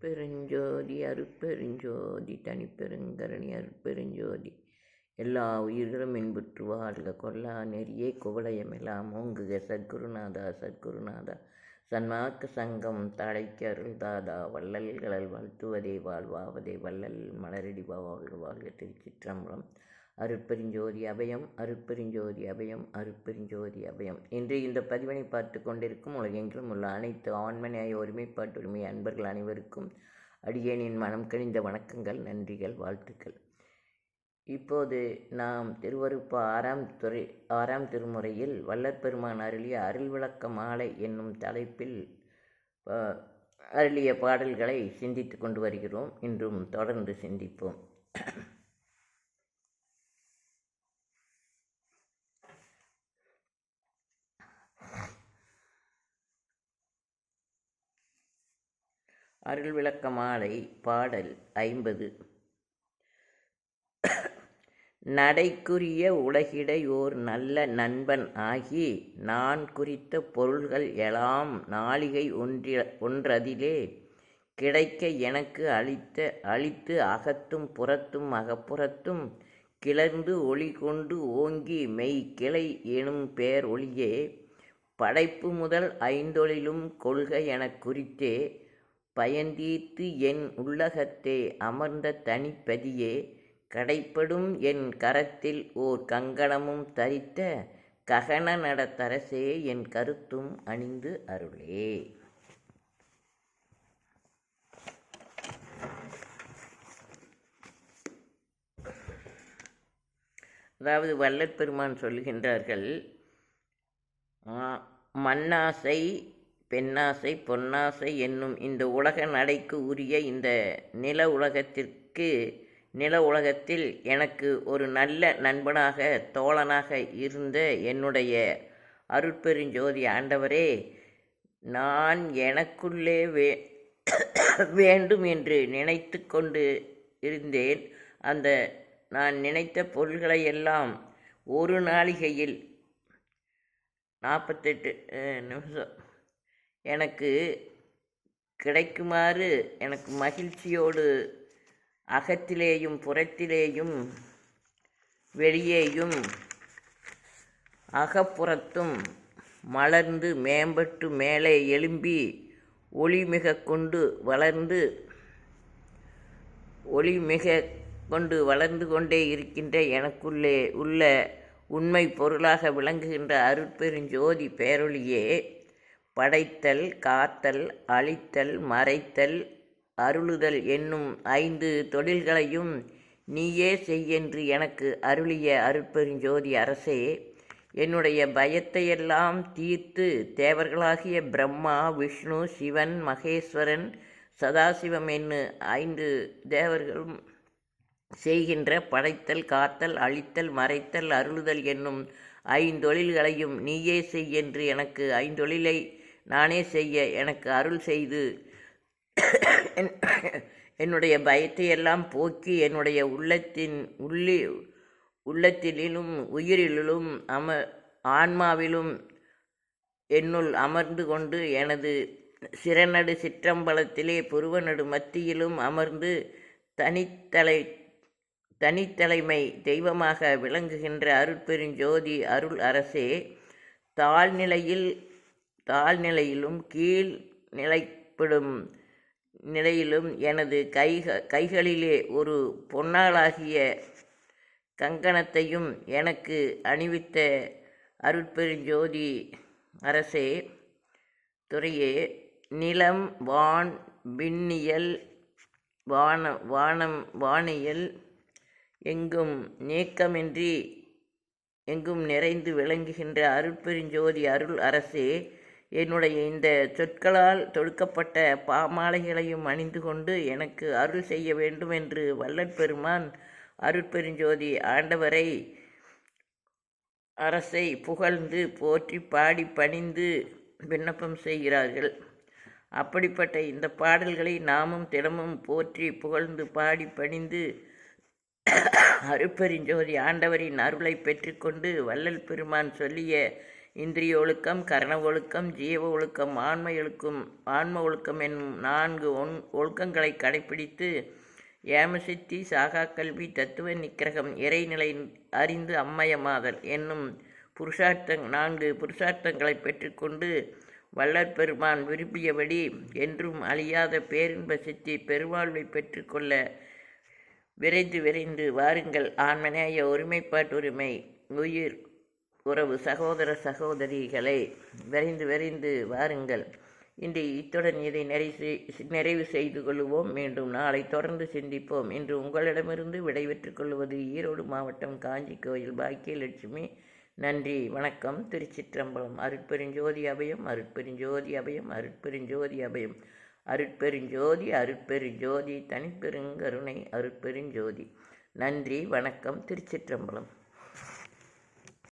பெருஞ்சோதி அருட்பெருஞ்சோதி தனிப்பெருங்கரணி அருட்பெருஞ்சோதி. எல்லா உயிர்களும் இன்புற்று வாழ்க. கொல்லா நெறியே எல்லாம் ஓங்குக. சத்குருநாதா சத்குருநாதா. சன்மார்க்க சங்கம் தழைக்க அருள்தாதா வள்ளல்களல் வாழ்த்துவதே வாழ்வாவதே வள்ளல். மலரடி வாழ்க வாழ்க திருச்சிற்றம்பலம். அருட்பெருஞ்சோதி அபயம் அருட்பெருஞ்சோதி அபயம் அருட்பெருஞ்சோதி அபயம். இன்று இந்த பதிவினை பார்த்து கொண்டிருக்கும் உலகெங்கிலும் உள்ள அனைத்து ஆண்மனைய ஒருமைப்பாட்டுரிமை அன்பர்கள் அனைவருக்கும் அடியேனின் மனம் கழிந்த வணக்கங்கள் நன்றிகள் வாழ்த்துக்கள். இப்போது நாம் திருவருப்பு ஆறாம் துறை ஆறாம் திருமுறையில் வல்லற்பெருமான் அருளிய அருள் விளக்க மாலை என்னும் தலைப்பில் அருளிய பாடல்களை சிந்தித்து கொண்டு வருகிறோம். இன்றும் தொடர்ந்து சிந்திப்போம். அருள் விளக்க மாலை பாடல் ஐம்பது. நடைக்குரிய உலகிடை ஓர் நல்ல நண்பன் ஆகி நான் குறித்த பொருள்கள் எல்லாம் நாளிகை ஒன்றி ஒன்றதிலே கிடைக்க எனக்கு அளித்த அளித்து அகத்தும் புறத்தும் அகப்புறத்தும் கிளர்ந்து ஒளி கொண்டு ஓங்கி மெய் கிளை எனும் பேர் ஒளியே படைப்பு முதல் ஐந்தொழிலும் கொள்க எனக் குறித்தே பயந்தீர்த்து என் உள்ளகத்தே அமர்ந்த தனிப்பதியே கடைப்படும் என் கரத்தில் ஓர் கங்கணமும் தரித்த ககன நடத்தரசே என் கருத்தும் அணிந்து அருளே. அதாவது வல்லற்பெருமான் சொல்கின்றார்கள் மன்னாசை மண்ணாசை பெண்ணாசை பொன்னாசை என்னும் இந்த உலக நடைக்கு உரிய இந்த நில உலகத்திற்கு நில உலகத்தில் எனக்கு ஒரு நல்ல நண்பனாக தோழனாக இருந்த என்னுடைய அருட்பெருஞ்சோதி ஆண்டவரே நான் எனக்குள்ளே வே வேண்டும் என்று நினைத்து கொண்டு இருந்தேன். அந்த நான் நினைத்த பொருள்களை எல்லாம் ஒரு நாளிகையில் நாற்பத்தெட்டு நிமிஷம். எனக்கு கிடைக்குமாறு எனக்கு மகிழ்ச்சியோடு அகத்திலேயும் புறத்திலேயும் வெளியேயும் அகப்புறத்தும் மலர்ந்து மேம்பட்டு மேலே எழும்பி ஒளிமிக கொண்டு வளர்ந்து ஒளிமிக கொண்டு வளர்ந்து கொண்டே இருக்கின்ற எனக்குள்ளே உள்ள உண்மை பொருளாக விளங்குகின்ற அருட்பெருஞ்சோதி பேரொழியே படைத்தல் காத்தல் அழித்தல் மறைத்தல் அருளுதல் என்னும் ஐந்து தொழில்களையும் நீயே செய்யென்று எனக்கு அருளிய அருட்பெருஞ்சோதி அரசே என்னுடைய பயத்தையெல்லாம் தீர்த்து தேவர்களாகிய பிரம்மா விஷ்ணு சிவன் மகேஸ்வரன் சதாசிவம் என்று ஐந்து தேவர்களும் செய்கின்ற படைத்தல் காத்தல் அழித்தல் மறைத்தல் அருளுதல் என்னும் ஐந்தொழில்களையும் நீயே செய் என்று எனக்கு ஐந்தொழிலை நானே செய்ய எனக்கு அருள் செய்து. என்- என்னுடைய பயத்தை எல்லாம் போக்கி என்னுடைய உள்ளத்தின் உள்ளி உள்ளத்திலும் உயிரிலும் அம ஆன்மாவிலும் என்னுள் அமர்ந்து கொண்டு எனது சிறநடு சிற்றம்பலத்திலே புருவநடு மத்தியிலும் அமர்ந்து தனித்தலை தனித்தலைமை தெய்வமாக விளங்குகின்ற அருட்பெருஞ்சோதி அருள் அரசே தாழ்நிலையில் தாழ்நிலையிலும் கீழ் நிலைப்படும் நிலையிலும் எனது கைக கைகளிலே ஒரு பொன்னாளாகிய கங்கணத்தையும் எனக்கு அணிவித்த அருட்பெருஞ்சோதி அரசே துறையே நிலம் வான் விண்ணியல் வான வானம் வானியல் எங்கும் நீக்கமின்றி எங்கும் நிறைந்து விளங்குகின்ற அருட்பெருஞ்சோதி அருள் அரசே என்னுடைய இந்த சொற்களால் தொடுக்கப்பட்ட பாமாலைகளையும் அணிந்து கொண்டு எனக்கு அருள் செய்ய வேண்டும் என்று வல்லற் பெருமான் அருட்பெருஞ்சோதி ஆண்டவரை அரசை புகழ்ந்து போற்றி பாடி பணிந்து விண்ணப்பம் செய்கிறார்கள். அப்படிப்பட்ட இந்த பாடல்களை நாமும் தினமும் போற்றி புகழ்ந்து பாடி பணிந்து அருப்பெருஞ்சோதி ஆண்டவரின் அருளை பெற்றுக்கொண்டு வள்ளல் பெருமான் சொல்லிய இந்திரிய ஒழுக்கம் கரண ஒழுக்கம் ஜீவ ஒழுக்கம் ஆன்ம ஒழுக்கம் ஆன்ம ஒழுக்கம் என்னும் நான்கு ஒன் ஒழுக்கங்களை கடைப்பிடித்து ஏமசித்தி சாகா கல்வி தத்துவ நிக்கிரகம் இறைநிலை அறிந்து அம்மயமாதல் என்னும் புருஷார்த்தங் நான்கு புருஷார்த்தங்களை பெற்றுக்கொண்டு வள்ளற் பெருமான் விரும்பியபடி என்றும் அழியாத பேரின்ப சித்தி பெருவாழ்வை பெற்றுக்கொள்ள விரைந்து விரைந்து வாருங்கள். ஆன்மநேய ஒருமைப்பாட்டுரிமை உயிர் உறவு சகோதர சகோதரிகளை விரைந்து விரைந்து வாருங்கள். இன்று இத்துடன் இதை நிறைவு செய்- நிறைவு செய்து கொள்வோம். மீண்டும் நாளை தொடர்ந்து சிந்திப்போம். இன்று உங்களிடமிருந்து விடைபெற்றுக் கொள்வது ஈரோடு மாவட்டம் காஞ்சி கோயில் பாக்கியலட்சுமி. நன்றி வணக்கம். திருச்சிற்றம்பலம் அருட்பெருஞ்சோதி அபயம் அருட்பெருஞ்சோதி அபயம் அருட்பெருஞ்சோதி அபயம். அருட்பெருஞ்சோதி அருட்பெருஞ்சோதி தனிப்பெருங்கருணை அருட்பெருஞ்சோதி. நன்றி வணக்கம். திருச்சிற்றம்பலம்.